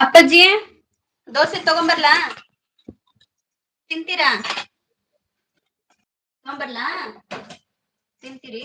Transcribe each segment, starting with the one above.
ಅಪ್ಪಾಜಿ ದೋಸೆ ತಗೊಂಬರ್ಲಾ? ತಿಂತೀರಾ? ತಗೊಂಬರ್ಲಾ? ತಿಂತೀರಿ?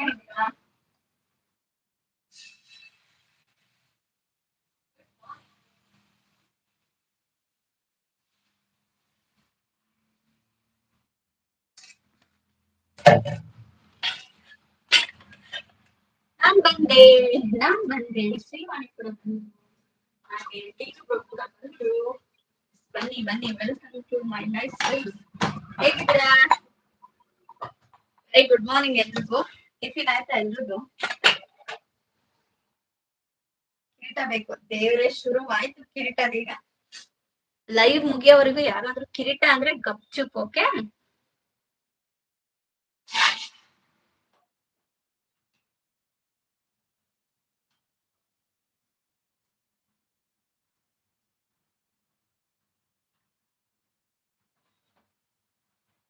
ಮಂತಾಳ ನಾನ್ ಬಂದೆ ನಾನ್ ಬಂದೆ ಶ್ರೀವಾಣಿಪುರ ಬಂದು ಹಾಗೆ ಟೀಚರ್ ಕೂಡ ಬಂದ್ರು ಬನ್ನಿ ಬನ್ನಿ ವೆಲ್ಕಮ್ ಟು ಮೈ ನೈಸ್ ಹೇಗಿದ್ದೀರಾ? ವೆರಿ ಗುಡ್ ಮಾರ್ನಿಂಗ್ ಎಲ್ರಿಗೂ. ಟಿಫಿನ್ ಆಯ್ತಾ ಎಲ್ರಿಗೂ ಕಿರೀಟ ಬೇಕು ದೇವ್ರೆ ಶುರು ಆಯ್ತು ಕಿರೀಟದೀಗ ಲೈವ್ ಮುಗಿಯೋವರೆಗೂ ಯಾರಾದ್ರೂ ಕಿರೀಟ ಅಂದ್ರೆ ಗಪ್ಚುಪ್ ಓಕೆ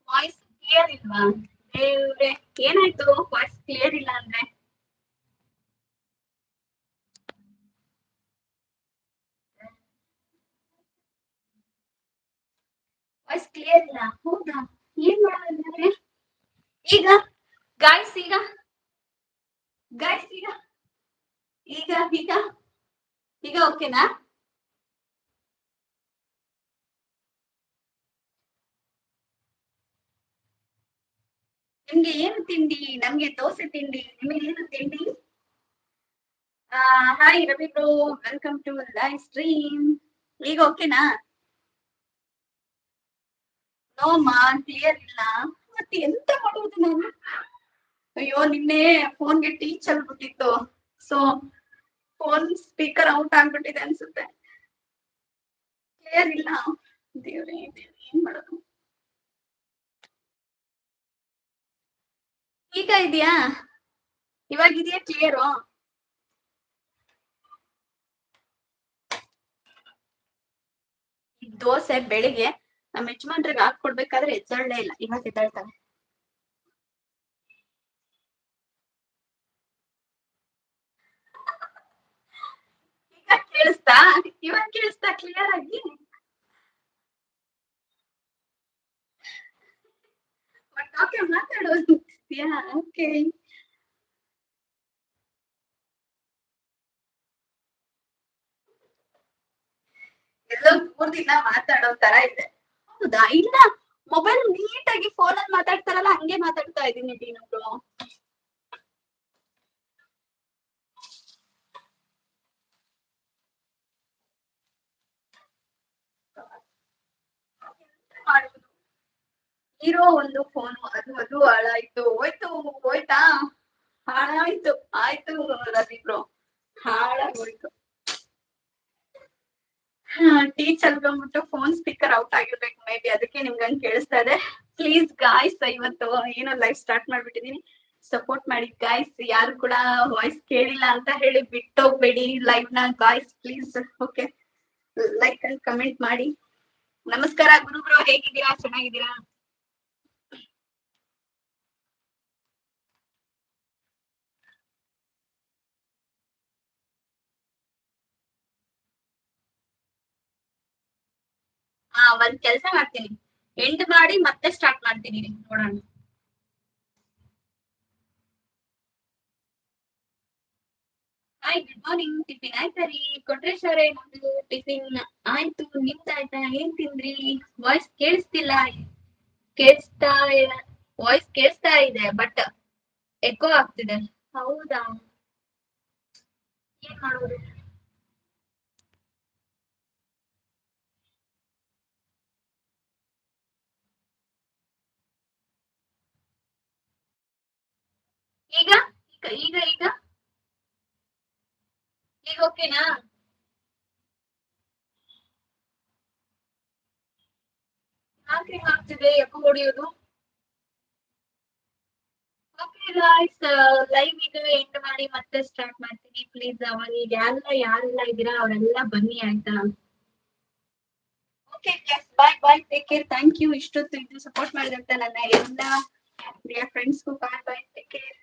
ವಾಯ್ಸ್ ಕ್ಲಿಯರ್ ಇಲ್ವಾ? ದೇವ್ರೆ, ಏನಾಯ್ತು? ವಾಯ್ಸ್ ಕ್ಲಿಯರ್ ಇಲ್ಲ ಅಂದ್ರೆ? ವಾಯ್ಸ್ ಕ್ಲಿಯರ್ ಇಲ್ಲ. ಹೌದಾ? ಏನ್ ಮಾಡೋದಂದ್ರೆ ಈಗ ಗಾಯ್ಸ್ ಈಗ ಗಾಯ್ಸ್ ಈಗ ಈಗ ಈಗ ಈಗ ಓಕೆನಾ ನಿಮ್ಗೆ ಏನು ತಿಂಡಿ? ನಮ್ಗೆ ದೋಸೆ ತಿಂಡಿ ನಿಮಗೆ ಏನು ತಿಂಡಿ? Hi Ravi bro welcome to live stream ಈಗ ಓಕೆನಾ ನೋ? ಮಾ ಕ್ಲಿಯರ್ ಇಲ್ಲ. ಮತ್ತೆ ಎಂತ ಮಾಡುವುದು ನಾನು? ಅಯ್ಯೋ ನಿನ್ನೆ ಫೋನ್ಗೆ ಟೀಚ್ ಆಗ್ಬಿಟ್ಟಿತ್ತು ಸೊ ಫೋನ್ ಸ್ಪೀಕರ್ ಔಟ್ ಆಗ್ಬಿಟ್ಟಿದೆ ಅನ್ಸುತ್ತೆ. ಕ್ಲಿಯರ್ ಇಲ್ಲ. ದೇವ್ರೇ ದೇವ್ರೇ, ಏನ್ ಮಾಡೋದು? ಈಗ ಇದೆಯಾ ಇವಾಗ ಇದೆಯಾ ಕ್ಲಿಯರು ಈ ದೋಸೆ ಬೆಳಿಗ್ಗೆ ನಮ್ಮ ಯಜಮಾನ್ರಿಗೆ ಹಾಕೊಡ್ಬೇಕಾದ್ರೆ ಎದ್ದೊಳ್ಳೆ ಇಲ್ಲ, ಇವಾಗ ಎದ್ದಳ್ತಾರೆ ಈಗ ಕೇಳಿಸ್ತಾ? ಇವಾಗ ಕೇಳಿಸ್ತಾ ಕ್ಲಿಯರ್ ಆಗಿ? ಓಕೆ ಎಲ್ಲೋ ಮೂರ್ ಮಾತಾಡೋ ತರ ಇದೆ. ಹೌದಾ? ಇಲ್ಲ ಮೊಬೈಲ್ ನೀಟಾಗಿ ಫೋನ್ ಅಲ್ಲಿ ಮಾತಾಡ್ತಾರಲ್ಲ, ಹಂಗೆ ಮಾತಾಡ್ತಾ ಇದೀನಿ ಟೀನಬ್ರು ಮಾಡುದು ಇರೋ ಒಂದು ಫೋನು ಅದು ಅದು ಹಾಳಾಯ್ತು. ಹೋಯ್ತು, ಹೋಯ್ತಾ? ಹಾಳಾಯ್ತು. ಆಯ್ತು, ರವಿ ಬ್ರೋ ಹಾಳಾಗೋಯ್ತು. ಟೀ ಚಲ್ಕೊಂಡ್ಬಿಟ್ಟು ಫೋನ್ ಸ್ಪೀಕರ್ ಔಟ್ ಆಗಿರ್ಬೇಕು ಮೇ ಬಿ ಅದಕ್ಕೆ ನಿಮ್ಗೆ ಹಂಗ್ ಕೇಳಿಸ್ತಾ ಇದೆ. ಪ್ಲೀಸ್ ಗಾಯ್ಸ್ ಇವತ್ತು ಏನೋ ಲೈವ್ ಸ್ಟಾರ್ಟ್ ಮಾಡ್ಬಿಟ್ಟಿದೀನಿ. ಸಪೋರ್ಟ್ ಮಾಡಿ ಗಾಯ್ಸ್ ಯಾರು ಕೂಡ ವಾಯ್ಸ್ ಕೇಳಿಲ್ಲ ಅಂತ ಹೇಳಿ ಬಿಟ್ಟೋಗ್ಬೇಡಿ ಲೈವ್ನ guys please okay like and comment ಮಾಡಿ. ನಮಸ್ಕಾರ, ಗುರು ಬ್ರೋ ಹೇಗಿದ್ದೀರಾ? ಚೆನ್ನಾಗಿದ್ದೀರಾ? ಹಾ ಒಂದ್ ಕೆಲ್ಸ ಮಾಡ್ತೀನಿ. ಎಂಡ್ ಮಾಡಿ ಮತ್ತೆ ಸ್ಟಾರ್ಟ್ ಮಾಡ್ತೀನಿ ನೋಡೋಣ. ಹಾಯ್ ಗುಡ್ ಮಾರ್ನಿಂಗ್ ಟಿಫಿನ್ ಆಯ್ತಾ ರೀ? ಕೊಟ್ರೇಶ್ ಅವರೇ, ನಮ್ದು ಟಿಫಿನ್ ಆಯ್ತು. ನಿಮ್ದಾಯ್ತಾ ಏನ್ ತಿಂದ್ರಿ? ವಾಯ್ಸ್ ಕೇಳಿಸ್ತಿಲ್ಲ. ಕೇಳಿಸ್ತಾ ವಾಯ್ಸ್ ಕೇಳಿಸ್ತಾ ಇದೆ ಬಟ್ ಎಕೋ ಆಗ್ತಿದೆ. ಹೌದಾ? ಏನ್ ಮಾಡೋದು ಈಗ ಈಗ ಈಗ? ಈಗ ಓಕೆನಾ? ಯಾಕೆ ಆಗ್ತಿದೆ ಎಕೋ ಹೊಡೆಯೋದು. ಲೈವ್ ಈಗ ಎಂಡ್ ಮಾಡಿ ಮತ್ತೆ ಸ್ಟಾರ್ಟ್ ಮಾಡ್ತೀನಿ. ಪ್ಲೀಸ್ ಅವಾಗ ಈಗ ಎಲ್ಲ ಯಾರೆಲ್ಲ ಇದ್ದೀರಾ, ಅವರೆಲ್ಲ ಬನ್ನಿ ಆಯ್ತಾ? Okay bye bye take care thank you ಇಷ್ಟೊತ್ತು ಇದು ಸಪೋರ್ಟ್ ಮಾಡಿದಂತ ನನ್ನ ಎಲ್ಲ ಫ್ರೆಂಡ್ಸ್ಗೂ ಬಾಯ್ ಬಾಯ್ ಟೇಕ್ ಕೇರ್